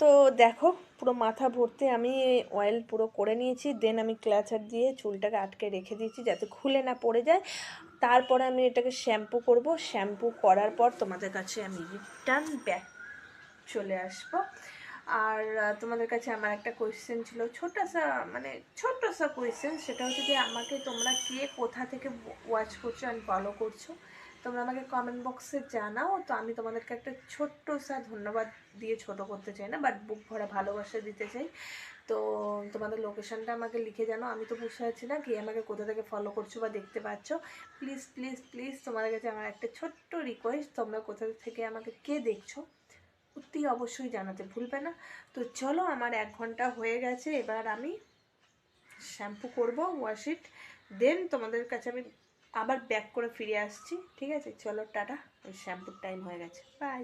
তো দেখো, পুরো মাথা ভর্তি আমি অয়েল পুরো করে নিয়েছি দেন আমি ক্লাচার দিয়ে চুলটাকে আটকে রেখে দিয়েছি যাতে খুলে না পড়ে যায়। তারপরে আমি এটাকে শ্যাম্পু করব। শ্যাম্পু করার পর তোমাদের কাছে আমি রিটার্ন ব্যাক চলে আসব। আর তোমাদের কাছে আমার একটা কোয়েশ্চেন ছিল ছোট সা মানে ছোট্ট সা কোয়েশ্চেন সেটা হচ্ছে যে আমাকে তোমরা কে কোথা থেকে ওয়াচ করছ অ্যান্ড ফলো করছ? তোমরা আমাকে কমেন্ট বক্সে জানাও। তো আমি তোমাদেরকে একটা ছোট্ট সা ধন্যবাদ দিয়ে ছোট করতে চাই না বাট বুক ভরা ভালোবাসা দিতে চাই। তো তোমাদের লোকেশনটা আমাকে লিখে জানো। আমি তো বুঝতে পারছি না, কি আমাকে কোথা থেকে ফলো করছ বা দেখতে পাচ্ছ? প্লিজ প্লিজ প্লিজ তোমাদের কাছে আমার একটা ছোট্ট রিকোয়েস্ট তোমরা কোথা থেকে আমাকে কে দেখছ? অতি অবশ্যই জানাতে ভুলবে না। তো চলো, আমার এক ঘণ্টা হয়ে গেছে, এবার আমি শ্যাম্পু করব ওয়াশিট দেন তোমাদের কাছে আমি আবার ব্যাক করে ফিরে আসছি, ঠিক আছে? চলো, টাটা। ওই শ্যাম্পুর টাইম হয়ে গেছে। বাই